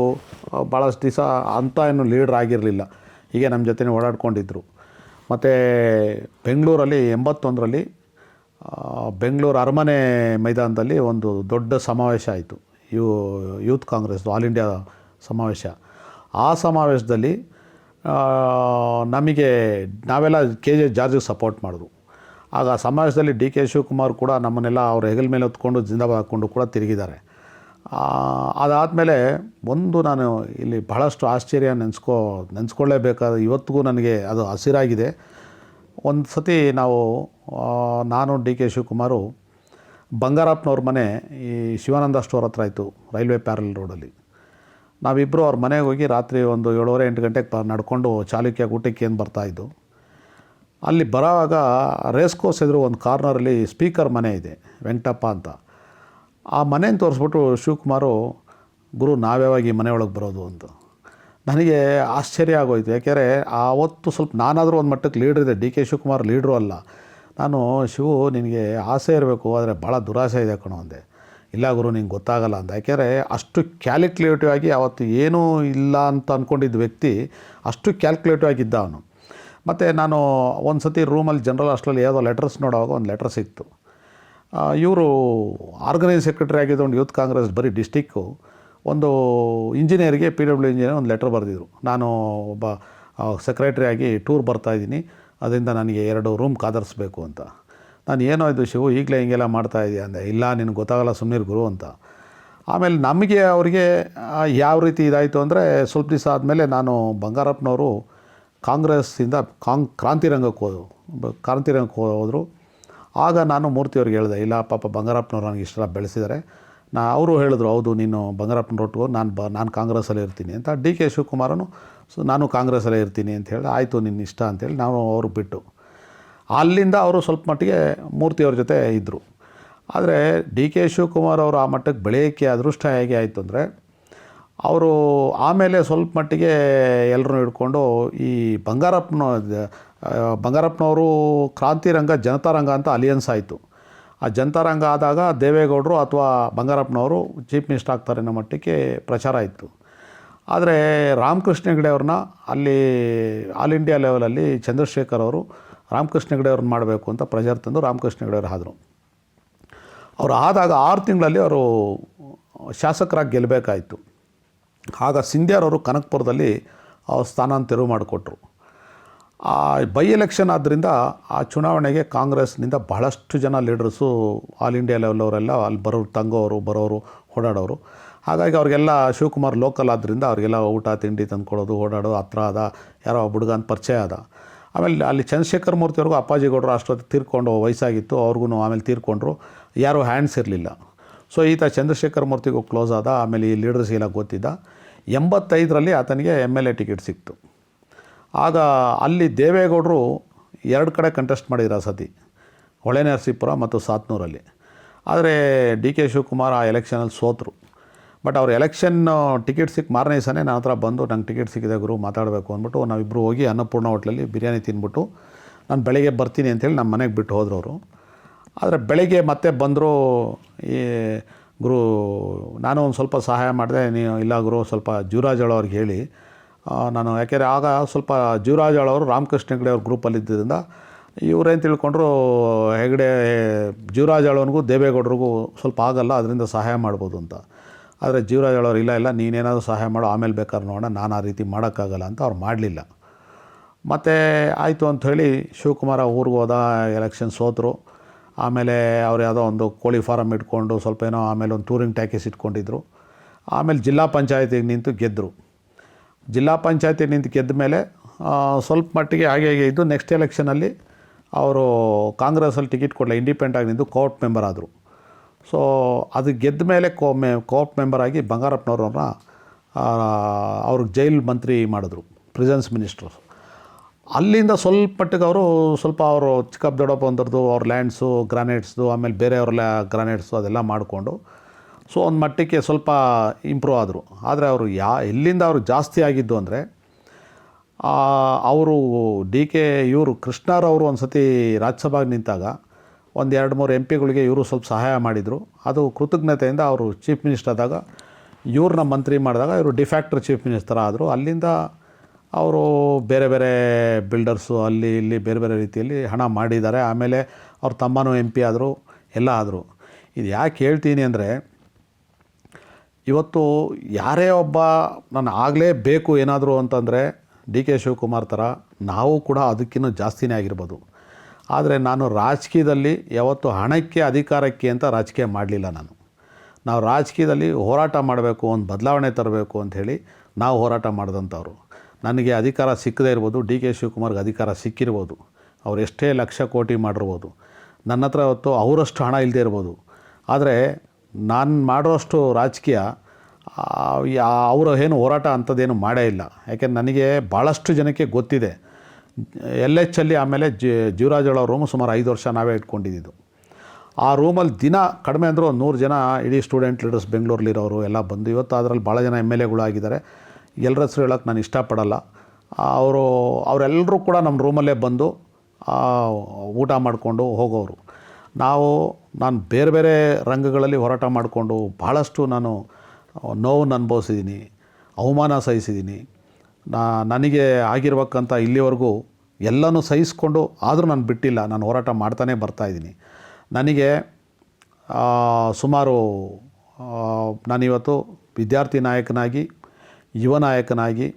ಭಾಳಷ್ಟು ದಿವಸ ಅಂಥ ಏನು ಲೀಡ್ರ್ ಆಗಿರಲಿಲ್ಲ. ಹೀಗೆ ನಮ್ಮ ಜೊತೆ ಓಡಾಡ್ಕೊಂಡಿದ್ದರು ಮತ್ತು ಬೆಂಗಳೂರಲ್ಲಿ ಎಂಬತ್ತೊಂದರಲ್ಲಿ ಬೆಂಗಳೂರು ಅರಮನೆ ಮೈದಾನದಲ್ಲಿ ಒಂದು ದೊಡ್ಡ ಸಮಾವೇಶ ಆಯಿತು. You, youth Congress, all India ಸಮಾವೇಶ. ಆ ಸಮಾವೇಶದಲ್ಲಿ ನಮಗೆ ನಾವೆಲ್ಲ ಕೆ ಜೆ ಜಾರ್ಜಿಗೆ ಸಪೋರ್ಟ್ ಮಾಡಿದ್ರು ಆಗ ಆ ಸಮಾವೇಶದಲ್ಲಿ ಡಿ ಕೆ ಶಿವಕುಮಾರ್ ಕೂಡ ನಮ್ಮನ್ನೆಲ್ಲ ಅವ್ರ ಹೆಗಲ ಮೇಲೆ ಹೊತ್ಕೊಂಡು ಜಿಂದಾಬಾದ್ ಹಾಕ್ಕೊಂಡು ಕೂಡ ತಿರುಗಿದ್ದಾರೆ. ಅದಾದಮೇಲೆ ಒಂದು ನಾನು ಇಲ್ಲಿ ಬಹಳಷ್ಟು ಆಶ್ಚರ್ಯ ನೆನೆಸ್ಕೋ, ನೆನೆಸ್ಕೊಳ್ಳೇಬೇಕಾದ ಇವತ್ತಿಗೂ ನನಗೆ ಅದು ಹಸಿರಾಗಿದೆ. ಒಂದು ಸತಿ ನಾವು ನಾನು ಡಿ ಕೆ ಶಿವಕುಮಾರು ಬಂಗಾರಪ್ಪನವ್ರ ಮನೆ ಈ ಶಿವಾನಂದ ಸ್ಟೋರ್ ಹತ್ರ ಆಯಿತು ರೈಲ್ವೆ ಪ್ಯಾರಲ್ ರೋಡಲ್ಲಿ. ನಾವಿಬ್ಬರು ಅವ್ರ ಮನೆಗೆ ಹೋಗಿ ರಾತ್ರಿ ಒಂದು ಏಳುವರೆ ಎಂಟು ಗಂಟೆಗೆ ಪ ನಡ್ಕೊಂಡು ಚಾಲುಕ್ಯ ಊಟಕ್ಕೆ ಏನು ಬರ್ತಾಯಿದ್ದು ಅಲ್ಲಿ ಬರೋವಾಗ ರೇಸ್ ಕೋರ್ಸ್ ಎದುರು ಒಂದು ಕಾರ್ನರಲ್ಲಿ ಸ್ಪೀಕರ್ ಮನೆ ಇದೆ, ವೆಂಕಟಪ್ಪ ಅಂತ. ಆ ಮನೆಯನ್ನು ತೋರಿಸ್ಬಿಟ್ಟು ಶಿವಕುಮಾರು, ಗುರು, ನಾವ್ಯಾವಾಗ ಈ ಮನೆ ಒಳಗೆ ಬರೋದು? ಅಂತ. ನನಗೆ ಆಶ್ಚರ್ಯ ಆಗೋಯ್ತು. ಯಾಕೆಂದರೆ ಆವತ್ತು ಸ್ವಲ್ಪ ನಾನಾದರೂ ಒಂದು ಮಟ್ಟಕ್ಕೆ ಲೀಡ್ರ್ ಇದೆ. ಡಿ ಕೆ ಶಿವಕುಮಾರ್ ಲೀಡ್ರು ಅಲ್ಲ. ನಾನು, ಶಿವು, ನಿನಗೆ ಆಸೆ ಇರಬೇಕು, ಆದರೆ ಭಾಳ ದುರಾಸೆ ಇದೆ ಕಣೋ, ಅಂದೆ. ಇಲ್ಲ ಗುರು, ನಿಂಗೆ ಗೊತ್ತಾಗಲ್ಲ ಅಂತ ಯಾಕೆಂದರೆ ಅಷ್ಟು ಕ್ಯಾಲ್ಕುಲೇಟಿವ್ ಆಗಿ ಅವತ್ತು ಏನೂ ಇಲ್ಲ ಅಂತ ಅಂದ್ಕೊಂಡಿದ್ದ ವ್ಯಕ್ತಿ ಅಷ್ಟು ಕ್ಯಾಲ್ಕುಲೇಟಿವ್ ಆಗಿದ್ದ ಅವನು. ಮತ್ತು ನಾನು ಒಂದು ಸತಿ ರೂಮಲ್ಲಿ ಜನರಲ್ ಅಷ್ಟರಲ್ಲಿ ಯಾವುದೋ ಲೆಟರ್ಸ್ ನೋಡೋವಾಗ ಒಂದು ಲೆಟರ್ ಸಿಕ್ತು. ಇವರು ಆರ್ಗನೈಸ್ ಸೆಕ್ರೆಟರಿ ಆಗಿದ್ದ ಒಂದು ಯೂತ್ ಕಾಂಗ್ರೆಸ್ ಬರೀ ಡಿಸ್ಟಿಕ್ಕು ಒಂದು ಇಂಜಿನಿಯರಿಗೆ ಪಿ ಡಬ್ಲ್ಯೂ ಇಂಜಿನಿಯರ್ ಒಂದು ಲೆಟರ್ ಬರೆದಿದ್ರು. ನಾನು ಒಬ್ಬ ಸೆಕ್ರೆಟರಿ ಆಗಿ ಟೂರ್ ಬರ್ತಾಯಿದ್ದೀನಿ ಅದರಿಂದ ನನಗೆ ಎರಡು ರೂಮ್ ಕಾದರಿಸ್ಬೇಕು ಅಂತ. ನಾನು ಏನೋ ಇದು ಶಿವು, ಈಗಲೇ ಹಿಂಗೆಲ್ಲ ಮಾಡ್ತಾ ಇದೆಯಾ ಅಂದೆ. ಇಲ್ಲ, ನಿನಗೆ ಗೊತ್ತಾಗಲ್ಲ ಸುಮ್ಮನಿರು ಗುರು ಅಂತ. ಆಮೇಲೆ ನಮಗೆ ಅವರಿಗೆ ಯಾವ ರೀತಿ ಇದಾಯಿತು ಅಂದರೆ ಸ್ವಲ್ಪ ದಿವಸ ಆದಮೇಲೆ ನಾನು ಬಂಗಾರಪ್ಪನವರು ಕಾಂಗ್ರೆಸ್ಸಿಂದ ಕಾಂಗ್ ಕ್ರಾಂತಿರಂಗಕ್ಕೆ ಹೋದರು. ಕ್ರಾಂತಿರಂಗಕ್ಕೆ ಹೋದರು. ಆಗ ನಾನು ಮೂರ್ತಿಯವ್ರಿಗೆ ಹೇಳಿದೆ, ಇಲ್ಲ ಪಾಪ ಬಂಗಾರಪ್ಪನವ್ರು ನನಗೆ ಇಷ್ಟೆಲ್ಲ ಬೆಳೆಸಿದ್ದಾರೆ. ನಾ ಅವರು ಹೇಳಿದ್ರು, ಹೌದು, ನೀನು ಬಂಗಾರಪ್ಪನ ರೊಟ್ಟು ನಾನು ಬ, ನಾನು ಕಾಂಗ್ರೆಸ್ಸಲ್ಲೇ ಇರ್ತೀನಿ. ಅಂತ ಡಿ ಕೆ ಶಿವಕುಮಾರನು, ಸೊ, ನಾನು ಕಾಂಗ್ರೆಸ್ಸಲ್ಲೇ ಇರ್ತೀನಿ ಅಂತ ಹೇಳಿ, ಆಯಿತು, ನಿನ್ನ ಇಷ್ಟ ಅಂತೇಳಿ ನಾನು ಅವ್ರು ಬಿಟ್ಟು. ಅಲ್ಲಿಂದ ಅವರು ಸ್ವಲ್ಪ ಮಟ್ಟಿಗೆ ಮೂರ್ತಿಯವ್ರ ಜೊತೆ ಇದ್ದರು ಆದರೆ ಡಿ ಕೆ ಶಿವಕುಮಾರ್ ಅವರು ಆ ಮಟ್ಟಕ್ಕೆ ಬೆಳೆಯೋಕ್ಕೆ ಅದೃಷ್ಟ ಹೇಗೆ ಆಯಿತು ಅಂದರೆ ಅವರು ಆಮೇಲೆ ಸ್ವಲ್ಪ ಮಟ್ಟಿಗೆ ಎಲ್ಲರೂ ಹಿಡ್ಕೊಂಡು ಈ ಬಂಗಾರಪ್ಪನ, ಬಂಗಾರಪ್ಪನವರು ಕ್ರಾಂತಿರಂಗ ಜನತಾರಂಗ ಅಂತ ಅಲಿಯನ್ಸ್ ಆಯಿತು. ಆ ಜನತಾರಂಗ ಆದಾಗ ದೇವೇಗೌಡರು ಅಥವಾ ಬಂಗಾರಪ್ಪನವರು ಚೀಫ್ ಮಿನಿಸ್ಟರ್ ಆಗ್ತಾರೆ ಅನ್ನೋ ಮಟ್ಟಕ್ಕೆ ಪ್ರಚಾರ ಇತ್ತು. ಆದರೆ ರಾಮಕೃಷ್ಣ ಹೆಗಡೆ ಅವ್ರನ್ನ ಅಲ್ಲಿ ಆಲ್ ಇಂಡಿಯಾ ಲೆವೆಲಲ್ಲಿ ಚಂದ್ರಶೇಖರ್ ಅವರು ರಾಮಕೃಷ್ಣ ಹೆಗಡೆ ಅವ್ರನ್ನ ಮಾಡಬೇಕು ಅಂತ ಪ್ರೆಷರ್ ತಂದು ರಾಮಕೃಷ್ಣ ಹೆಗಡೆ ಆದರು ಅವರು ಆದಾಗ ಆರು ತಿಂಗಳಲ್ಲಿ ಅವರು ಶಾಸಕರಾಗಿ ಗೆಲ್ಲಬೇಕಾಯಿತು ಆಗ ಸಿಂಧ್ಯಾರವರು ಕನಕಪುರದಲ್ಲಿ ಅವ್ರ ಸ್ಥಾನ ತೆರವು ಮಾಡಿಕೊಟ್ರು. ಆ ಬೈ ಎಲೆಕ್ಷನ್ ಆದ್ದರಿಂದ ಆ ಚುನಾವಣೆಗೆ ಕಾಂಗ್ರೆಸ್ನಿಂದ ಬಹಳಷ್ಟು ಜನ ಲೀಡರ್ಸು ಆಲ್ ಇಂಡಿಯಾ ಲೆವೆಲ್ ಅವರೆಲ್ಲ ಅಲ್ಲಿ ಬರೋರು, ತಂಗೋರು, ಬರೋರು, ಓಡಾಡೋರು. ಹಾಗಾಗಿ ಅವ್ರಿಗೆಲ್ಲ ಶಿವಕುಮಾರ್ ಲೋಕಲ್ ಆದ್ದರಿಂದ ಅವ್ರಿಗೆಲ್ಲ ಊಟ, ತಿಂಡಿ ತಂದ್ಕೊಳ್ಳೋದು ಓಡಾಡೋದು, ಹತ್ರ ಆದ, ಯಾರೋ ಹುಡುಗ ಅಂತ ಪರಿಚಯ ಆದ. ಆಮೇಲೆ ಅಲ್ಲಿ ಚಂದ್ರಶೇಖರ್ ಮೂರ್ತಿಯವ್ರಿಗೂ ಅಪ್ಪಾಜಿಗೌಡರು ಅಷ್ಟೊತ್ತು ತೀರ್ಕೊಂಡು ವಯಸ್ಸಾಗಿತ್ತು ಅವ್ರಿಗೂ ಆಮೇಲೆ ತೀರ್ಕೊಂಡ್ರು. ಯಾರೂ ಹ್ಯಾಂಡ್ಸ್ ಇರಲಿಲ್ಲ. ಸೊ ಈತ ಚಂದ್ರಶೇಖರ್ ಮೂರ್ತಿಗೂ ಕ್ಲೋಸ್ ಆದ, ಆಮೇಲೆ ಈ ಲೀಡರ್ಸ್ಗೆಲ್ಲ ಗೊತ್ತಿದ್ದ. ಎಂಬತ್ತೈದರಲ್ಲಿ ಆತನಿಗೆ ಎಂ ಎಲ್ ಎ ಟಿಕೆಟ್ ಸಿಕ್ತು. ಆಗ ಅಲ್ಲಿ ದೇವೇಗೌಡರು ಎರಡು ಕಡೆ ಕಂಟೆಸ್ಟ್ ಮಾಡಿದ್ರು ಆ ಸತಿ, ಹೊಳೆ ನರಸೀಪುರ ಮತ್ತು ಸಾತ್ನೂರಲ್ಲಿ. ಆದರೆ ಡಿ ಕೆ ಶಿವಕುಮಾರ್ ಆ ಎಲೆಕ್ಷನಲ್ಲಿ ಸೋತರು. ಬಟ್ ಅವ್ರ ಎಲೆಕ್ಷನ್ ಟಿಕೆಟ್ ಸಿಕ್ಕ ಮಾರನೇ ದಿವಸನೇ ನನ್ನ ಹತ್ರ ಬಂದು, ನಂಗೆ ಟಿಕೆಟ್ ಸಿಕ್ಕಿದೆ ಗುರು, ಮಾತಾಡಬೇಕು ಅಂದ್ಬಿಟ್ಟು ನಾವಿಬ್ಬರು ಹೋಗಿ ಅನ್ನಪೂರ್ಣ ಹೋಟ್ಲಲ್ಲಿ ಬಿರಿಯಾನಿ ತಿಂದ್ಬಿಟ್ಟು, ನಾನು ಬೆಳಗ್ಗೆ ಬರ್ತೀನಿ ಅಂತೇಳಿ ನಮ್ಮ ಮನೆಗೆ ಬಿಟ್ಟು ಹೋದ್ರು ಅವರು. ಆದರೆ ಬೆಳಗ್ಗೆ ಮತ್ತೆ ಬಂದರು ಈ ಗುರು, ನಾನು ಒಂದು ಸ್ವಲ್ಪ ಸಹಾಯ ಮಾಡಿದೆ ನೀವು ಇಲ್ಲ ಗುರು, ಸ್ವಲ್ಪ ಜೀವರಾಜ್ ಅವ್ರಿಗೆ ಹೇಳಿ. ನಾನು ಯಾಕೆಂದರೆ ಆಗ ಸ್ವಲ್ಪ ಜೀವರಾಜ್ ಅವರು ರಾಮಕೃಷ್ಣ ಹೆಗ್ಡೆ ಅವ್ರ ಗ್ರೂಪಲ್ಲಿದ್ದರಿಂದ ಇವರೇನು ತಿಳ್ಕೊಂಡ್ರು, ಹೆಗಡೆ, ಜೀವರಾಜ್ ದೇವೇಗೌಡರಿಗೂ ಸ್ವಲ್ಪ ಆಗಲ್ಲ, ಅದರಿಂದ ಸಹಾಯ ಮಾಡ್ಬೋದು ಅಂತ. ಆದರೆ ಜೀವರಾಜ್ ಆಳವ್ರು ಇಲ್ಲ ಇಲ್ಲ, ನೀನೇನಾದರೂ ಸಹಾಯ ಮಾಡೋ, ಆಮೇಲೆ ಬೇಕಾದ್ರೆ ನೋಡೋಣ, ನಾನು ಆ ರೀತಿ ಮಾಡೋಕ್ಕಾಗಲ್ಲ ಅಂತ ಅವ್ರು ಮಾಡಲಿಲ್ಲ. ಮತ್ತು ಆಯಿತು ಅಂಥೇಳಿ ಶಿವಕುಮಾರ ಊರಿಗೆ ಹೋದ, ಎಲೆಕ್ಷನ್ ಸೋತರು. ಆಮೇಲೆ ಅವ್ರು ಯಾವುದೋ ಒಂದು ಕೋಳಿ ಫಾರಮ್ ಇಟ್ಕೊಂಡು ಸ್ವಲ್ಪ ಏನೋ ಆಮೇಲೆ ಒಂದು ಟೂರಿಂಗ್ ಟ್ಯಾಕೀಸ್ ಇಟ್ಕೊಂಡಿದ್ರು. ಆಮೇಲೆ ಜಿಲ್ಲಾ ಪಂಚಾಯತಿಗೆ ನಿಂತು ಗೆದ್ದರು ಜಿಲ್ಲಾ ಪಂಚಾಯತಿ ನಿಂತು ಗೆದ್ದ ಮೇಲೆ ಸ್ವಲ್ಪ ಮಟ್ಟಿಗೆ ಹಾಗೆ ಹಾಗೆ ಇದ್ದು ನೆಕ್ಸ್ಟ್ ಎಲೆಕ್ಷನಲ್ಲಿ ಅವರು ಕಾಂಗ್ರೆಸಲ್ಲಿ ಟಿಕೆಟ್ ಕೊಡಲ್ಲ ಇಂಡಿಪೆಂಡಾಗಿ ನಿಂತು ಕೋರ್ಟ್ ಮೆಂಬರ್ ಆದರು. ಸೊ ಅದು ಗೆದ್ದ ಮೇಲೆ ಕೋ ಮೆ ಕೋರ್ಟ್ ಮೆಂಬರ್ ಆಗಿ ಬಂಗಾರಪ್ಪನವ್ರನ್ನ ಅವ್ರಿಗೆ ಜೈಲ್ ಮಂತ್ರಿ ಮಾಡಿದ್ರು ಪ್ರಿಸೆನ್ಸ್ ಮಿನಿಸ್ಟ್ರು ಅಲ್ಲಿಂದ ಸ್ವಲ್ಪ ಮಟ್ಟಿಗೆ ಅವರು ಸ್ವಲ್ಪ ಅವರು ಚಿಕ್ಕಪ್ಪ, ದೊಡ್ಡಪ್ಪ ಅಂದ್ರದ್ದು ಅವ್ರ ಲ್ಯಾಂಡ್ಸು ಗ್ರಾನೈಟ್ಸ್ದು ಆಮೇಲೆ ಬೇರೆಯವ್ರೆಲ್ಲ ಗ್ರಾನೈಟ್ಸು ಅದೆಲ್ಲ ಮಾಡಿಕೊಂಡು ಸೊ ಒಂದು ಮಟ್ಟಕ್ಕೆ ಸ್ವಲ್ಪ ಇಂಪ್ರೂವ್ ಆದರು. ಆದರೆ ಅವರು ಯಾ ಎಲ್ಲಿಂದ ಅವರು ಜಾಸ್ತಿ ಆಗಿದ್ದು ಅಂದರೆ ಅವರು ಡಿ ಕೆ ಇವರು ಕೃಷ್ಣರವರು ಒಂದು ಸತಿ ರಾಜ್ಯಸಭೆಗೆ ನಿಂತಾಗ ಒಂದು ಎರಡು ಮೂರು ಎಂ ಪಿಗಳಿಗೆ ಇವರು ಸ್ವಲ್ಪ ಸಹಾಯ ಮಾಡಿದರು. ಅದು ಕೃತಜ್ಞತೆಯಿಂದ ಅವರು ಚೀಫ್ ಮಿನಿಸ್ಟರ್ ಆದಾಗ, ಇವ್ರನ್ನ ಮಂತ್ರಿ ಮಾಡಿದಾಗ ಇವರು ಡಿಫ್ಯಾಕ್ಟರ್ ಚೀಫ್ ಮಿನಿಸ್ಟರ್ ಆದರು. ಅಲ್ಲಿಂದ ಅವರು ಬೇರೆ ಬೇರೆ ಬಿಲ್ಡರ್ಸು ಅಲ್ಲಿ ಇಲ್ಲಿ ಬೇರೆ ಬೇರೆ ರೀತಿಯಲ್ಲಿ ಹಣ ಮಾಡಿದ್ದಾರೆ. ಆಮೇಲೆ ಅವ್ರ ತಮ್ಮನೂ ಎಂ ಪಿ ಆದರು, ಎಲ್ಲ ಆದರು. ಇದು ಯಾಕೆ ಹೇಳ್ತೀನಿ ಅಂದರೆ, ಇವತ್ತು ಯಾರೇ ಒಬ್ಬ ನಾನು ಆಗಲೇ ಬೇಕು ಏನಾದರೂ ಅಂತಂದರೆ ಡಿ ಕೆ ಶಿವಕುಮಾರ್ ಥರ ನಾವು ಕೂಡ ಅದಕ್ಕಿಂತ ಜಾಸ್ತಿನೇ ಆಗಿರ್ಬೋದು. ಆದರೆ ನಾನು ರಾಜಕೀಯದಲ್ಲಿ ಯಾವತ್ತು ಹಣಕ್ಕೆ ಅಧಿಕಾರಕ್ಕೆ ಅಂತ ರಾಜಕೀಯ ಮಾಡಲಿಲ್ಲ ನಾನು. ನಾವು ರಾಜಕೀಯದಲ್ಲಿ ಹೋರಾಟ ಮಾಡಬೇಕು, ಒಂದು ಬದಲಾವಣೆ ತರಬೇಕು ಅಂಥೇಳಿ ನಾವು ಹೋರಾಟ ಮಾಡಿದಂಥವ್ರು. ನನಗೆ ಅಧಿಕಾರ ಸಿಕ್ಕದೇ ಇರ್ಬೋದು, ಡಿ ಕೆ ಶಿವಕುಮಾರ್ಗೆ ಅಧಿಕಾರ ಸಿಕ್ಕಿರ್ಬೋದು, ಅವ್ರು ಎಷ್ಟೇ ಲಕ್ಷ ಕೋಟಿ ಮಾಡಿರ್ಬೋದು, ನನ್ನ ಹತ್ರ ಇವತ್ತು ಅವರಷ್ಟು ಹಣ ಇಲ್ಲದೆ ಇರ್ಬೋದು. ಆದರೆ ನಾನು ಮಾಡೋಷ್ಟು ರಾಜಕೀಯ ಅವರು ಏನು ಹೋರಾಟ ಅಂಥದ್ದೇನು ಮಾಡೇ ಇಲ್ಲ. ಯಾಕೆಂದ್ರೆ ನನಗೆ ಭಾಳಷ್ಟು ಜನಕ್ಕೆ ಗೊತ್ತಿದೆ. ಎಲ್ ಎಚ್ ಅಲ್ಲಿ ಆಮೇಲೆ ಜೀವರಾಜಳ ರೂಮು ಸುಮಾರು ಐದು ವರ್ಷ ನಾವೇ ಇಟ್ಕೊಂಡಿದ್ದು. ಆ ರೂಮಲ್ಲಿ ದಿನ ಕಡಿಮೆ ಅಂದರೂ ನೂರು ಜನ ಇಡೀ ಸ್ಟೂಡೆಂಟ್ ಲೀಡರ್ಸ್ ಬೆಂಗಳೂರಲ್ಲಿರೋರು ಎಲ್ಲ ಬಂದು, ಇವತ್ತು ಅದರಲ್ಲಿ ಭಾಳ ಜನ ಎಂ ಎಲ್ ಎಗಳು ಆಗಿದ್ದಾರೆ. ಎಲ್ಲರ ಹೆಸರು ಹೇಳೋಕ್ಕೆ ನಾನು ಇಷ್ಟಪಡಲ್ಲ. ಅವರು ಅವರೆಲ್ಲರೂ ಕೂಡ ನಮ್ಮ ರೂಮಲ್ಲೇ ಬಂದು ಊಟ ಮಾಡಿಕೊಂಡು ಹೋಗೋರು ನಾವು, ನಾನು ಬೇರೆ ಬೇರೆ ರಂಗಗಳಲ್ಲಿ ಹೋರಾಟ ಮಾಡಿಕೊಂಡು ಭಾಳಷ್ಟು ನಾನು ನೋವನ್ನು ಅನುಭವಿಸಿದ್ದೀನಿ, ಅವಮಾನ ಸಹಿಸಿದ್ದೀನಿ. ನಾ, ನನಗೆ ಆಗಿರ್ಬೇಕಂತ ಇಲ್ಲಿವರೆಗೂ ಎಲ್ಲನೂ ಸಹಿಸ್ಕೊಂಡು ಆದರೂ ನಾನು ಬಿಟ್ಟಿಲ್ಲ, ನಾನು ಹೋರಾಟ ಮಾಡ್ತಾನೆ ಬರ್ತಾಯಿದ್ದೀನಿ ನನಗೆ ಸುಮಾರು ನಾನಿವತ್ತು ವಿದ್ಯಾರ್ಥಿ ನಾಯಕನಾಗಿ ಯುವ ನಾಯಕನಾಗಿ,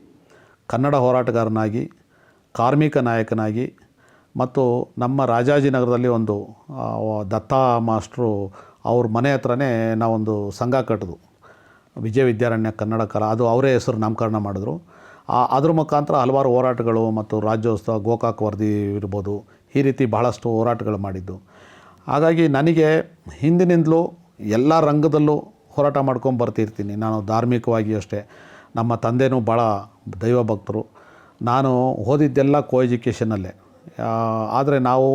ಕನ್ನಡ ಹೋರಾಟಗಾರನಾಗಿ, ಕಾರ್ಮಿಕ ನಾಯಕನಾಗಿ ಮತ್ತು ನಮ್ಮ ರಾಜಾಜಿನಗರದಲ್ಲಿ ಒಂದು ದತ್ತಾ ಮಾಸ್ಟ್ರು ಅವ್ರ ಮನೆ ಹತ್ರನೇ ನಾವೊಂದು ಸಂಘ ಕಟ್ಟಿದ್ವು. ವಿಜಯ ವಿದ್ಯಾರಣ್ಯ ಕನ್ನಡ ಕಲಾ, ಅದು ಅವರೇ ಹೆಸರು ನಾಮಕರಣ ಮಾಡಿದ್ರು. ಅದ್ರ ಮುಖಾಂತರ ಹಲವಾರು ಹೋರಾಟಗಳು ಮತ್ತು ರಾಜ್ಯೋತ್ಸವ, ಗೋಕಾಕ್ ವರದಿ ಇರ್ಬೋದು, ಈ ರೀತಿ ಬಹಳಷ್ಟು ಹೋರಾಟಗಳು ಮಾಡಿದ್ದು. ಹಾಗಾಗಿ ನನಗೆ ಹಿಂದಿನಿಂದಲೂ ಎಲ್ಲ ರಂಗದಲ್ಲೂ ಹೋರಾಟ ಮಾಡ್ಕೊಂಡು ಬರ್ತಿರ್ತೀನಿ. ನಾನು ಧಾರ್ಮಿಕವಾಗಿ ಅಷ್ಟೇ. ನಮ್ಮ ತಂದೆನೂ ಭಾಳ ದೈವ ಭಕ್ತರು. ನಾನು ಓದಿದ್ದೆಲ್ಲ ಕೋ ಎಜುಕೇಷನಲ್ಲೇ ಆದರೆ ನಾವು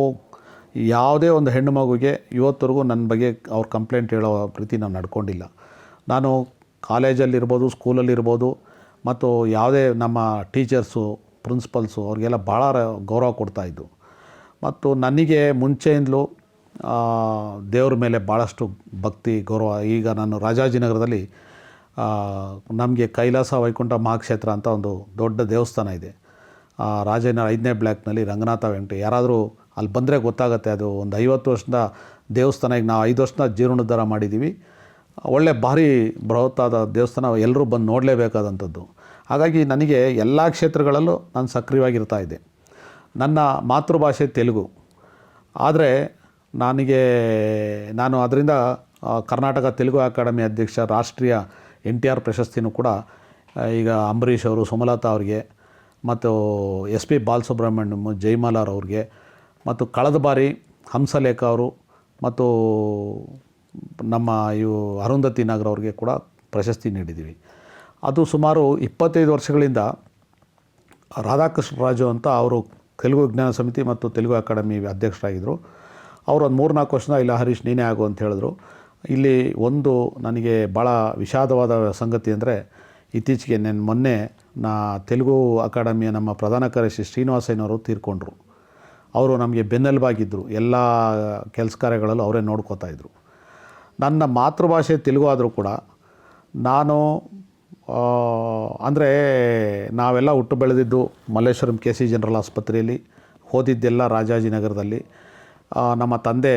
ಯಾವುದೇ ಒಂದು ಹೆಣ್ಣು ಮಗುಗೆ ಇವತ್ತರೆಗೂ ನನ್ನ ಬಗ್ಗೆ ಅವ್ರ ಕಂಪ್ಲೇಂಟ್ ಹೇಳೋ ರೀತಿ ನಾನು ನಡ್ಕೊಂಡಿಲ್ಲ. ನಾನು ಕಾಲೇಜಲ್ಲಿರ್ಬೋದು, ಸ್ಕೂಲಲ್ಲಿರ್ಬೋದು, ಮತ್ತು ಯಾವುದೇ ನಮ್ಮ ಟೀಚರ್ಸು, ಪ್ರಿನ್ಸಿಪಲ್ಸು ಅವ್ರಿಗೆಲ್ಲ ಭಾಳ ಗೌರವ ಕೊಡ್ತಾಯಿದ್ದು ಮತ್ತು ನನಗೆ ಮುಂಚೆಯಿಂದಲೂ ದೇವ್ರ ಮೇಲೆ ಭಾಳಷ್ಟು ಭಕ್ತಿ, ಗೌರವ. ಈಗ ನಾನು ರಾಜಾಜಿನಗರದಲ್ಲಿ ನಮಗೆ ಕೈಲಾಸ ವೈಕುಂಠ ಮಹಾಕ್ಷೇತ್ರ ಅಂತ ಒಂದು ದೊಡ್ಡ ದೇವಸ್ಥಾನ ಇದೆ. ರಾಜನ ಐದನೇ ಬ್ಲ್ಯಾಕ್ನಲ್ಲಿ ರಂಗನಾಥ ವೆಂಕಟ, ಯಾರಾದರೂ ಅಲ್ಲಿ ಬಂದರೆ ಗೊತ್ತಾಗುತ್ತೆ ಅದು ಒಂದು ಐವತ್ತು ವರ್ಷದ ದೇವಸ್ಥಾನ. ಈಗ ನಾವು ಐದು ವರ್ಷದ ಜೀರ್ಣೋದ್ಧಾರ ಮಾಡಿದ್ದೀವಿ ಒಳ್ಳೆ ಭಾರಿ ಬೃಹತ್ತಾದ ದೇವಸ್ಥಾನ ಎಲ್ಲರೂ ಬಂದು ನೋಡಲೇಬೇಕಾದಂಥದ್ದು. ಹಾಗಾಗಿ ನನಗೆ ಎಲ್ಲ ಕ್ಷೇತ್ರಗಳಲ್ಲೂ ನಾನು ಸಕ್ರಿಯವಾಗಿರ್ತಾ ಇದ್ದೆ. ನನ್ನ ಮಾತೃಭಾಷೆ ತೆಲುಗು. ಆದರೆ ನನಗೆ, ನಾನು ಅದರಿಂದ ಕರ್ನಾಟಕ ತೆಲುಗು ಅಕಾಡೆಮಿ ಅಧ್ಯಕ್ಷ, ರಾಷ್ಟ್ರೀಯ ಎನ್ ಟಿ ಆರ್ ಪ್ರಶಸ್ತಿನೂ ಕೂಡ ಈಗ ಅಂಬರೀಷ್ ಅವರು, ಸುಮಲತಾ ಅವ್ರಿಗೆ, ಮತ್ತು ಎಸ್ ಪಿ ಬಾಲಸುಬ್ರಹ್ಮಣ್ಯಂ ಜೈಮಾಲಾರ್ ಅವ್ರಿಗೆ, ಮತ್ತು ಕಳೆದ ಬಾರಿ ಹಂಸಲೇಖ ಅವರು, ಮತ್ತು ನಮ್ಮ ಇವು ಅರುಂಧತಿ ನಾಗರ್ ಅವ್ರಿಗೆ ಕೂಡ ಪ್ರಶಸ್ತಿ ನೀಡಿದ್ದೀವಿ. ಅದು ಸುಮಾರು ಇಪ್ಪತ್ತೈದು ವರ್ಷಗಳಿಂದ ರಾಧಾಕೃಷ್ಣ ರಾಜು ಅಂತ ಅವರು ತೆಲುಗು ವಿಜ್ಞಾನ ಸಮಿತಿ ಮತ್ತು ತೆಲುಗು ಅಕಾಡೆಮಿ ಅಧ್ಯಕ್ಷರಾಗಿದ್ದರು. ಅವರು ಒಂದು ಮೂರು ನಾಲ್ಕು ವರ್ಷದ ಇಲ್ಲ, ಹರೀಶ್ ನೀನೇ ಆಗು ಅಂತ ಹೇಳಿದ್ರು. ಇಲ್ಲಿ ಒಂದು ನನಗೆ ಭಾಳ ವಿಷಾದವಾದ ಸಂಗತಿ ಅಂದರೆ ಇತ್ತೀಚೆಗೆ ನಾನು, ಮೊನ್ನೆ ನಾ ತೆಲುಗು ಅಕಾಡೆಮಿಯ ನಮ್ಮ ಪ್ರಧಾನ ಕಾರ್ಯದರ್ಶಿ ಶ್ರೀನಿವಾಸಯ್ಯನವರು ತೀರ್ಕೊಂಡ್ರು. ಅವರು ನಮಗೆ ಬೆನ್ನೆಲುಬಾಗಿದ್ದರು ಎಲ್ಲ ಕೆಲಸ ಕಾರ್ಯಗಳಲ್ಲೂ ಅವರೇ ನೋಡ್ಕೋತಾ ಇದ್ದರು ನನ್ನ ಮಾತೃಭಾಷೆ ತೆಲುಗು ಆದರೂ ಕೂಡ ನಾನು ಅಂದರೆ ನಾವೆಲ್ಲ ಹುಟ್ಟು ಬೆಳೆದಿದ್ದು ಮಲ್ಲೇಶ್ವರಂ ಕೆ ಸಿ ಜನರಲ್ ಆಸ್ಪತ್ರೆಯಲ್ಲಿ ಓದಿದ್ದೆಲ್ಲ ರಾಜಾಜಿನಗರದಲ್ಲಿ. ನಮ್ಮ ತಂದೆ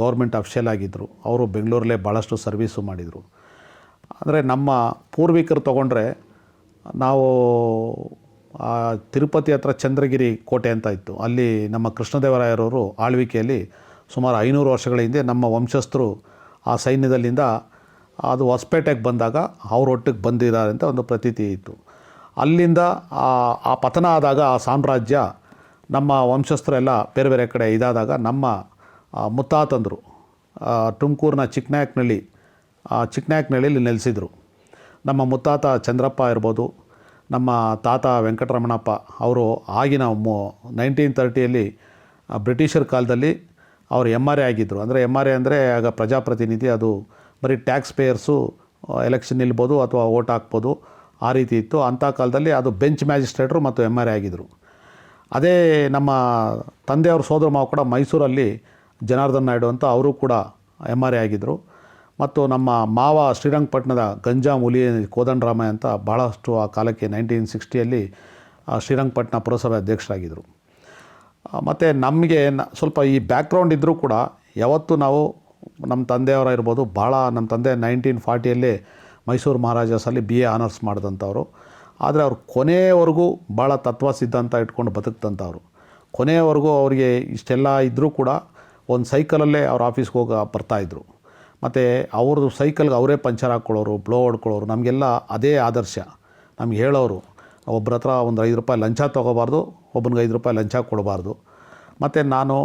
ಗೌರ್ಮೆಂಟ್ ಅಫಿಷಿಯಲ್ ಆಗಿದ್ದರು ಅವರು ಬೆಂಗಳೂರಲ್ಲೇ ಭಾಳಷ್ಟು ಸರ್ವೀಸು ಮಾಡಿದರು. ಅಂದರೆ ನಮ್ಮ ಪೂರ್ವಿಕರು ತಗೊಂಡ್ರೆ ನಾವು ತಿರುಪತಿ ಹತ್ರ ಚಂದ್ರಗಿರಿ ಕೋಟೆ ಅಂತ ಇತ್ತು. ಅಲ್ಲಿ ನಮ್ಮ ಕೃಷ್ಣದೇವರಾಯರವರು ಆಳ್ವಿಕೆಯಲ್ಲಿ ಸುಮಾರು ಐನೂರು ವರ್ಷಗಳ ಹಿಂದೆ ನಮ್ಮ ವಂಶಸ್ಥರು ಆ ಸೈನ್ಯದಲ್ಲಿಂದ ಅದು ಹೊಸಪೇಟೆಗೆ ಬಂದಾಗ ಅವ್ರ ಒಟ್ಟಿಗೆ ಬಂದಿದ್ದಾರೆ ಅಂತ ಒಂದು ಪ್ರತೀತಿ ಇತ್ತು. ಅಲ್ಲಿಂದ ಆ ಪತನ ಆದಾಗ ಆ ಸಾಮ್ರಾಜ್ಯ ನಮ್ಮ ವಂಶಸ್ಥರೆಲ್ಲ ಬೇರೆ ಬೇರೆ ಕಡೆ ಇದಾದಾಗ ನಮ್ಮ ಮುತ್ತಾತಂದರು. ತುಮಕೂರಿನ ಚಿಕ್ಕನಾಯಕ್ನಳ್ಳಿ ಆ ಚಿಕ್ಕನಾಯಕನಹಳ್ಳಿಲಿ ನೆಲೆಸಿದರು. ನಮ್ಮ ಮುತ್ತಾತ ಚಂದ್ರಪ್ಪ ಇರ್ಬೋದು, ನಮ್ಮ ತಾತ ವೆಂಕಟರಮಣಪ್ಪ ಅವರು ಆಗಿನ ಮೊ, ನೈನ್ಟೀನ್ ತರ್ಟಿಯಲ್ಲಿ ಬ್ರಿಟಿಷರ ಕಾಲದಲ್ಲಿ ಅವರು ಎಂ ಆರ್ ಎ ಆಗಿದ್ದರು ಅಂದರೆ ಎಂ ಆರ್ ಎ ಅಂದರೆ ಆಗ ಪ್ರಜಾಪ್ರತಿನಿಧಿ, ಅದು ಬರೀ ಟ್ಯಾಕ್ಸ್ ಪೇಯರ್ಸು ಎಲೆಕ್ಷನ್ ನಿಲ್ಬೋದು ಅಥವಾ ಓಟ್ ಹಾಕ್ಬೋದು, ಆ ರೀತಿ ಇತ್ತು. ಅಂಥ ಕಾಲದಲ್ಲಿ ಅದು ಬೆಂಚ್ ಮ್ಯಾಜಿಸ್ಟ್ರೇಟ್ರು ಮತ್ತು ಎಂ ಆರ್ ಎ ಆಗಿದ್ದರು ಅದೇ ನಮ್ಮ ತಂದೆಯವ್ರ ಸೋದರ ಮಾವು ಕೂಡ ಮೈಸೂರಲ್ಲಿ ಜನಾರ್ದನ್ ನಾಯ್ಡು ಅಂತ ಅವರು ಕೂಡ ಎಂ ಆರ್ ಎ ಆಗಿದ್ದರು. ಮತ್ತು ನಮ್ಮ ಮಾವ ಶ್ರೀರಂಗಪಟ್ಟಣದ ಗಂಜಾಂ ಹುಲಿ ಕೋದಂಡರಾಮಯ್ಯ ಅಂತ ಭಾಳಷ್ಟು ಆ ಕಾಲಕ್ಕೆ ನೈನ್ಟೀನ್ ಸಿಕ್ಸ್ಟಿಯಲ್ಲಿ ಶ್ರೀರಂಗಪಟ್ಟಣ ಪುರಸಭೆ ಅಧ್ಯಕ್ಷರಾಗಿದ್ದರು. ಮತ್ತು ನಮಗೆ ಸ್ವಲ್ಪ ಈ ಬ್ಯಾಕ್ಗ್ರೌಂಡ್ ಇದ್ದರೂ ಕೂಡ ಯಾವತ್ತೂ ನಾವು ನಮ್ಮ ತಂದೆಯವರ ಇರ್ಬೋದು ಭಾಳ ನಮ್ಮ ತಂದೆ ನೈನ್ಟೀನ್ ಫಾರ್ಟಿಯಲ್ಲಿ ಮೈಸೂರು ಮಹಾರಾಜಾಸಲ್ಲಿ ಬಿ ಎ ಆನರ್ಸ್ ಮಾಡಿದಂಥವ್ರು. ಆದರೆ ಅವ್ರು ಕೊನೆಯವರೆಗೂ ಭಾಳ ತತ್ವ ಸಿದ್ಧಾಂತ ಇಟ್ಕೊಂಡು ಬದುಕ್ತಂಥವ್ರು ಕೊನೆಯವರೆಗೂ ಅವರಿಗೆ ಇಷ್ಟೆಲ್ಲ ಇದ್ದರೂ ಕೂಡ ಒಂದು ಸೈಕಲಲ್ಲೇ ಅವ್ರ ಆಫೀಸ್ಗೆ ಹೋಗಿ ಬರ್ತಾಯಿದ್ರು ಮತ್ತು ಅವ್ರದ್ದು ಸೈಕಲ್ಗೆ ಅವರೇ ಪಂಚರ್ ಹಾಕ್ಕೊಳ್ಳೋರು, ಬ್ಲೋ ಹೊಡ್ಕೊಳ್ಳೋರು, ನಮಗೆಲ್ಲ ಅದೇ ಆದರ್ಶ. ನಮ್ಗೆ ಹೇಳೋರು ಒಬ್ಬರ ಹತ್ರ ಒಂದು ಐದು ರೂಪಾಯಿ ಲಂಚ ತೊಗೋಬಾರ್ದು, ಒಬ್ಬನಿಗೆ ಐದು ರೂಪಾಯಿ ಲಂಚ ಕೊಡಬಾರ್ದು. ಮತ್ತು ನಾನು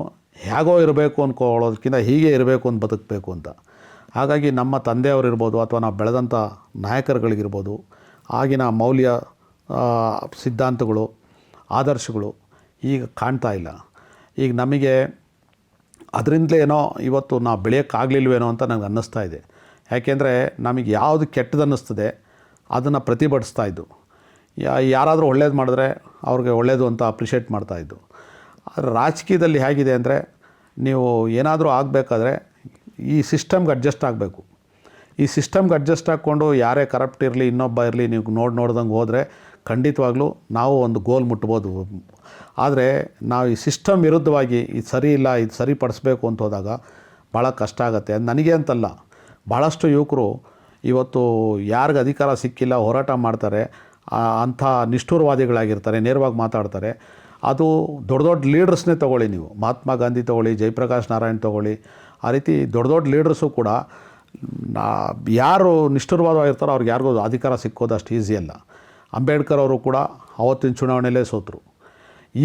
ಹೇಗೋ ಇರಬೇಕು ಅಂದ್ಕೊಳ್ಳೋದಕ್ಕಿಂತ ಹೀಗೆ ಇರಬೇಕು ಅಂತ ಬದುಕಬೇಕು ಅಂತ. ಹಾಗಾಗಿ ನಮ್ಮ ತಂದೆಯವರು ಇರ್ಬೋದು ಅಥವಾ ನಾವು ಬೆಳೆದಂಥ ನಾಯಕರುಗಳಿಗಿರ್ಬೋದು, ಆಗಿನ ಮೌಲ್ಯ ಸಿದ್ಧಾಂತಗಳು, ಆದರ್ಶಗಳು ಈಗ ಕಾಣ್ತಾ ಇಲ್ಲ. ಈಗ ನಮಗೆ ಅದರಿಂದಲೇ ಏನೋ ಇವತ್ತು ನಾವು ಬೆಳೆಯೋಕ್ಕಾಗಲಿಲ್ವೇನೋ ಅಂತ ನನಗೆ ಅನ್ನಿಸ್ತಾ ಇದೆ. ಯಾಕೆಂದರೆ ನಮಗೆ ಯಾವುದು ಕೆಟ್ಟದ್ದು ಅನ್ನಿಸ್ತದೆ ಅದನ್ನು ಪ್ರತಿಭಟಿಸ್ತಾ ಇದ್ದು. ಯಾರಾದರೂ ಒಳ್ಳೇದು ಮಾಡಿದ್ರೆ ಅವ್ರಿಗೆ ಒಳ್ಳೆಯದು ಅಂತ ಅಪ್ರಿಷಿಯೇಟ್ ಮಾಡ್ತಾಯಿದ್ದು ಆದರೆ ರಾಜಕೀಯದಲ್ಲಿ ಹೇಗಿದೆ ಅಂದರೆ ನೀವು ಏನಾದರೂ ಆಗಬೇಕಾದ್ರೆ ಈ ಸಿಸ್ಟಮ್ಗೆ ಅಡ್ಜಸ್ಟ್ ಆಗಬೇಕು. ಈ ಸಿಸ್ಟಮ್ಗೆ ಅಡ್ಜಸ್ಟ್ ಹಾಕ್ಕೊಂಡು ಯಾರೇ ಕರಪ್ಟ್ ಇರಲಿ, ಇನ್ನೊಬ್ಬ ಇರಲಿ ನೀವು ನೋಡಿ, ನೋಡ್ದಂಗೆ ಹೋದರೆ ಖಂಡಿತವಾಗ್ಲೂ ನಾವು ಒಂದು ಗೋಲ್ ಮುಟ್ಬೋದು. ಆದರೆ ನಾವು ಈ ಸಿಸ್ಟಮ್ ವಿರುದ್ಧವಾಗಿ ಇದು ಸರಿ ಇಲ್ಲ, ಇದು ಸರಿಪಡಿಸ್ಬೇಕು ಅಂತ ಹೋದಾಗ ಭಾಳ ಕಷ್ಟ ಆಗುತ್ತೆ. ಅದು ನನಗೆ ಅಂತಲ್ಲ ಭಾಳಷ್ಟು ಯುವಕರು ಇವತ್ತು ಯಾರಿಗೆ ಅಧಿಕಾರ ಸಿಕ್ಕಿಲ್ಲ, ಹೋರಾಟ ಮಾಡ್ತಾರೆ ಅಂಥ ನಿಷ್ಠುರವಾದಿಗಳಾಗಿರ್ತಾರೆ, ನೇರವಾಗಿ ಮಾತಾಡ್ತಾರೆ. ಅದು ದೊಡ್ಡ ದೊಡ್ಡ ಲೀಡರ್ಸ್ನೇ ತೊಗೊಳ್ಳಿ ನೀವು. ಮಹಾತ್ಮ ಗಾಂಧಿ ತೊಗೊಳ್ಳಿ, ಜಯಪ್ರಕಾಶ್ ನಾರಾಯಣ್ ತೊಗೊಳ್ಳಿ, ಆ ರೀತಿ ದೊಡ್ಡ ದೊಡ್ಡ ಲೀಡರ್ಸು ಕೂಡ ಯಾರು ನಿಷ್ಠುರವಾದವಾಗಿರ್ತಾರೋ ಅವ್ರಿಗೆ ಯಾರಿಗೂ ಅಧಿಕಾರ ಸಿಕ್ಕೋದು ಅಷ್ಟು ಈಸಿ ಅಲ್ಲ. ಅಂಬೇಡ್ಕರ್ ಅವರು ಕೂಡ ಅವತ್ತಿನ ಚುನಾವಣೆಯಲ್ಲೇ ಸೋತರು.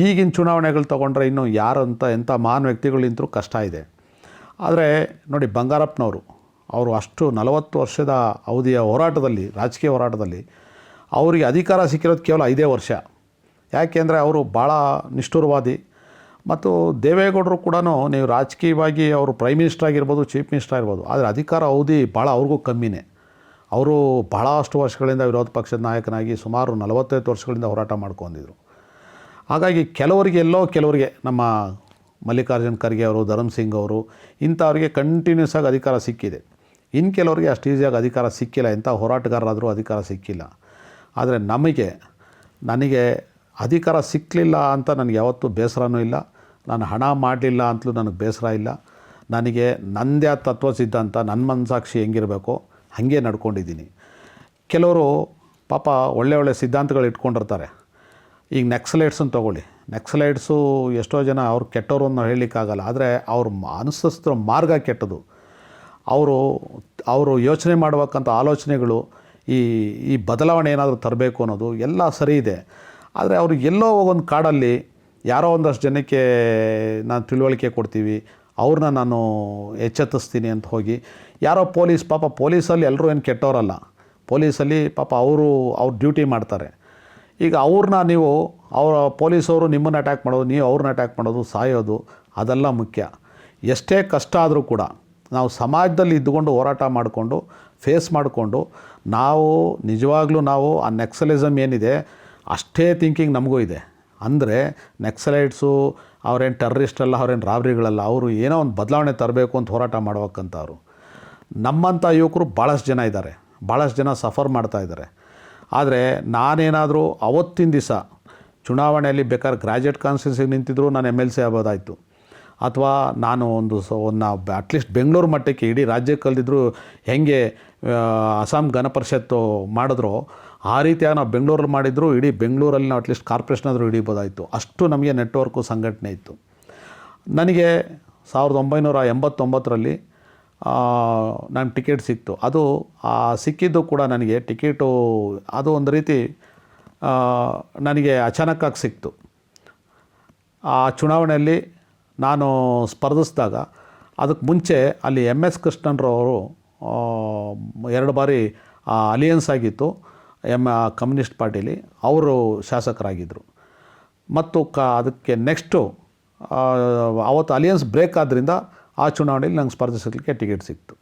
ಈಗಿನ ಚುನಾವಣೆಗಳು ತೊಗೊಂಡ್ರೆ ಇನ್ನು ಅಂತ ಎಂಥ ಮಹಾನ್ ವ್ಯಕ್ತಿಗಳು ನಿಂತರೂ ಕಷ್ಟ ಇದೆ. ಆದರೆ ನೋಡಿ ಬಂಗಾರಪ್ಪನವರು, ಅವರು ಅಷ್ಟು ನಲವತ್ತು ವರ್ಷದ ಅವಧಿಯ ಹೋರಾಟದಲ್ಲಿ, ರಾಜಕೀಯ ಹೋರಾಟದಲ್ಲಿ ಅವರಿಗೆ ಅಧಿಕಾರ ಸಿಕ್ಕಿರೋದು ಕೇವಲ ಐದೇ ವರ್ಷ. ಯಾಕೆಂದರೆ ಅವರು ಭಾಳ ನಿಷ್ಠುರವಾದಿ. ಮತ್ತು ದೇವೇಗೌಡರು ಕೂಡ ನೀವು ರಾಜಕೀಯವಾಗಿ ಅವರು ಪ್ರೈಮ್ ಮಿನಿಸ್ಟರ್ ಆಗಿರ್ಬೋದು, ಚೀಫ್ ಮಿನಿಸ್ಟರ್ ಆಗಿರ್ಬೋದು, ಆದರೆ ಅಧಿಕಾರ ಅವಧಿ ಭಾಳ ಅವ್ರಿಗೂ ಕಮ್ಮಿನೇ. ಅವರು ಭಾಳಷ್ಟು ವರ್ಷಗಳಿಂದ ವಿರೋಧ ಪಕ್ಷದ ನಾಯಕನಾಗಿ ಸುಮಾರು ನಲವತ್ತೈದು ವರ್ಷಗಳಿಂದ ಹೋರಾಟ ಮಾಡ್ಕೊಂಡಿದ್ರು ಹಾಗಾಗಿ ಕೆಲವರಿಗೆ ಎಲ್ಲೋ ಕೆಲವರಿಗೆ ನಮ್ಮ ಮಲ್ಲಿಕಾರ್ಜುನ್ ಖರ್ಗೆ ಅವರು, ಧರಮ್ ಸಿಂಗ್ ಅವರು ಇಂಥವ್ರಿಗೆ ಕಂಟಿನ್ಯೂಸ್ ಆಗಿ ಅಧಿಕಾರ ಸಿಕ್ಕಿದೆ. ಇನ್ನು ಕೆಲವರಿಗೆ ಅಷ್ಟು ಈಸಿಯಾಗಿ ಅಧಿಕಾರ ಸಿಕ್ಕಿಲ್ಲ. ಇಂಥ ಹೋರಾಟಗಾರರಾದರೂ ಅಧಿಕಾರ ಸಿಕ್ಕಿಲ್ಲ. ಆದರೆ ನಮಗೆ, ನನಗೆ ಅಧಿಕಾರ ಸಿಕ್ಕಲಿಲ್ಲ ಅಂತ ನನಗೆ ಯಾವತ್ತೂ ಬೇಸರನೂ ಇಲ್ಲ. ನಾನು ಹಣ ಮಾಡಲಿಲ್ಲ ಅಂತಲೂ ನನಗೆ ಬೇಸರ ಇಲ್ಲ. ನನಗೆ ನನ್ನದೇ ಆದ ತತ್ವ ಸಿದ್ಧಾಂತ, ನನ್ನ ಮನಸಾಕ್ಷಿ ಹೆಂಗಿರಬೇಕೋ ಹಾಗೆ ನಡ್ಕೊಂಡಿದ್ದೀನಿ. ಕೆಲವರು ಪಾಪ ಒಳ್ಳೆ ಒಳ್ಳೆ ಸಿದ್ಧಾಂತಗಳು ಇಟ್ಕೊಂಡಿರ್ತಾರೆ. ಈಗ ನೆಕ್ಸಲೈಟ್ಸನ್ನು ತೊಗೊಳ್ಳಿ. ನೆಕ್ಸಲೈಟ್ಸು ಎಷ್ಟೋ ಜನ ಅವ್ರು ಕೆಟ್ಟವರು ಅನ್ನೋ ಹೇಳಲಿಕ್ಕಾಗಲ್ಲ, ಆದರೆ ಅವ್ರು ಅನುಸರಿಸ್ತಿರೋ ಮಾರ್ಗ ಕೆಟ್ಟದು. ಅವರು ಅವರು ಯೋಚನೆ ಮಾಡಬೇಕಂತ ಆಲೋಚನೆಗಳು, ಈ ಈ ಬದಲಾವಣೆ ಏನಾದರೂ ತರಬೇಕು ಅನ್ನೋದು ಎಲ್ಲ ಸರಿ ಇದೆ. ಆದರೆ ಅವರು ಎಲ್ಲೋ ಒಂದು ಕಾಡಲ್ಲಿ ಯಾರೋ ಒಂದಷ್ಟು ಜನಕ್ಕೆ ನಾನು ತಿಳುವಳಿಕೆ ಕೊಡ್ತೀವಿ, ಅವ್ರನ್ನ ನಾನು ಎಚ್ಚೆತ್ತಿಸ್ತೀನಿ ಅಂತ ಹೋಗಿ, ಯಾರೋ ಪೊಲೀಸ್, ಪಾಪ ಪೊಲೀಸಲ್ಲಿ ಎಲ್ಲರೂ ಏನು ಕೆಟ್ಟವರಲ್ಲ. ಪೊಲೀಸಲ್ಲಿ ಪಾಪ ಅವರು, ಅವ್ರ ಡ್ಯೂಟಿ ಮಾಡ್ತಾರೆ. ಈಗ ಅವ್ರನ್ನ ನೀವು, ಅವರ ಪೊಲೀಸವರು ನಿಮ್ಮನ್ನು ಅಟ್ಯಾಕ್ ಮಾಡೋದು, ನೀವು ಅವ್ರನ್ನ ಅಟ್ಯಾಕ್ ಮಾಡೋದು, ಸಾಯೋದು, ಅದೆಲ್ಲ ಮುಖ್ಯ. ಎಷ್ಟೇ ಕಷ್ಟ ಆದರೂ ಕೂಡ ನಾವು ಸಮಾಜದಲ್ಲಿ ಇದ್ದುಕೊಂಡು ಹೋರಾಟ ಮಾಡಿಕೊಂಡು ಫೇಸ್ ಮಾಡಿಕೊಂಡು, ನಾವು, ನಿಜವಾಗ್ಲೂ ನಾವು ಆ ನೆಕ್ಸಲಿಸಮ್ ಏನಿದೆ, ಅಷ್ಟೇ ಥಿಂಕಿಂಗ್ ನಮಗೂ ಇದೆ. ಅಂದರೆ ನೆಕ್ಸಲೈಟ್ಸು, ಅವ್ರೇನು ಟೆರ್ರಿಸ್ಟ್ ಅಲ್ಲ, ಅವ್ರೇನು ರಾಬ್ರಿಗಳಲ್ಲ ಅವರು ಏನೋ ಒಂದು ಬದಲಾವಣೆ ತರಬೇಕು ಅಂತ ಹೋರಾಟ ಮಾಡ್ಬೇಕಂತವ್ರು ನಮ್ಮಂಥ ಯುವಕರು ಭಾಳಷ್ಟು ಜನ ಇದ್ದಾರೆ. ಭಾಳಷ್ಟು ಜನ ಸಫರ್ ಮಾಡ್ತಾ ಇದ್ದಾರೆ. ಆದರೆ ನಾನೇನಾದರೂ ಅವತ್ತಿನ ದಿವಸ ಚುನಾವಣೆಯಲ್ಲಿ ಬೇಕಾದ್ರೆ ಗ್ರ್ಯಾಜುಯೇಟ್ ಕಾನ್ಸ್ಟಿಟ್ಯೂನ್ಸಿಗೆ ನಿಂತಿದ್ರು ನಾನು ಎಂ ಎಲ್ ಸಿ ಆಗ್ಬೋದಾಯಿತು. ಅಥವಾ ನಾನು ಒಂದು ಸ ಒಂದು ಅಟ್ಲೀಸ್ಟ್ ಬೆಂಗಳೂರು ಮಟ್ಟಕ್ಕೆ ಇಡೀ ರಾಜ್ಯಕ್ಕೆ ಕಲ್ದಿದ್ರು ಹೆಂಗೆ ಅಸ್ಸಾಂ ಗಣಪರಿಷತ್ತು ಮಾಡಿದ್ರೋ ಆ ರೀತಿಯಾಗಿ ನಾವು ಬೆಂಗಳೂರಲ್ಲಿ ಮಾಡಿದ್ರು ಇಡೀ ಬೆಂಗಳೂರಲ್ಲಿ ನಾವು ಅಟ್ಲೀಸ್ಟ್ ಕಾರ್ಪೊರೇಷನ್ ಆದರೂ ಹಿಡಿಬೋದಾಯಿತು. ಅಷ್ಟು ನಮಗೆ ನೆಟ್ವರ್ಕು ಸಂಘಟನೆ ಇತ್ತು. ನನಗೆ ಸಾವಿರದ ಒಂಬೈನೂರ ಎಂಬತ್ತೊಂಬತ್ತರಲ್ಲಿ ನನಗೆ ಟಿಕೆಟ್ ಸಿಕ್ತು. ಅದು ಸಿಕ್ಕಿದ್ದು ಕೂಡ ನನಗೆ ಟಿಕೆಟು, ಅದು ಒಂದು ರೀತಿ ನನಗೆ ಅಚಾನಕ್ಕಾಗಿ ಸಿಕ್ತು. ಆ ಚುನಾವಣೆಯಲ್ಲಿ ನಾನು ಸ್ಪರ್ಧಿಸಿದಾಗ, ಅದಕ್ಕೆ ಮುಂಚೆ ಅಲ್ಲಿ ಎಂ ಎಸ್ ಕೃಷ್ಣನ್ರವರು ಎರಡು ಬಾರಿ ಅಲಿಯನ್ಸ್ ಆಗಿತ್ತು ಎಂ ಕಮ್ಯುನಿಸ್ಟ್ ಪಾರ್ಟಿಲಿ. ಅವರು ಶಾಸಕರಾಗಿದ್ದರು ಮತ್ತು ಕ, ಅದಕ್ಕೆ ನೆಕ್ಸ್ಟು ಅವತ್ತು ಅಲಿಯನ್ಸ್ ಬ್ರೇಕ್ ಆದ್ದರಿಂದ ಆ ಚುನಾವಣೆಯಲ್ಲಿ ನಂಗೆ ಸ್ಪರ್ಧಿಸಲಿಕ್ಕೆ ಟಿಕೆಟ್ ಸಿಕ್ತು.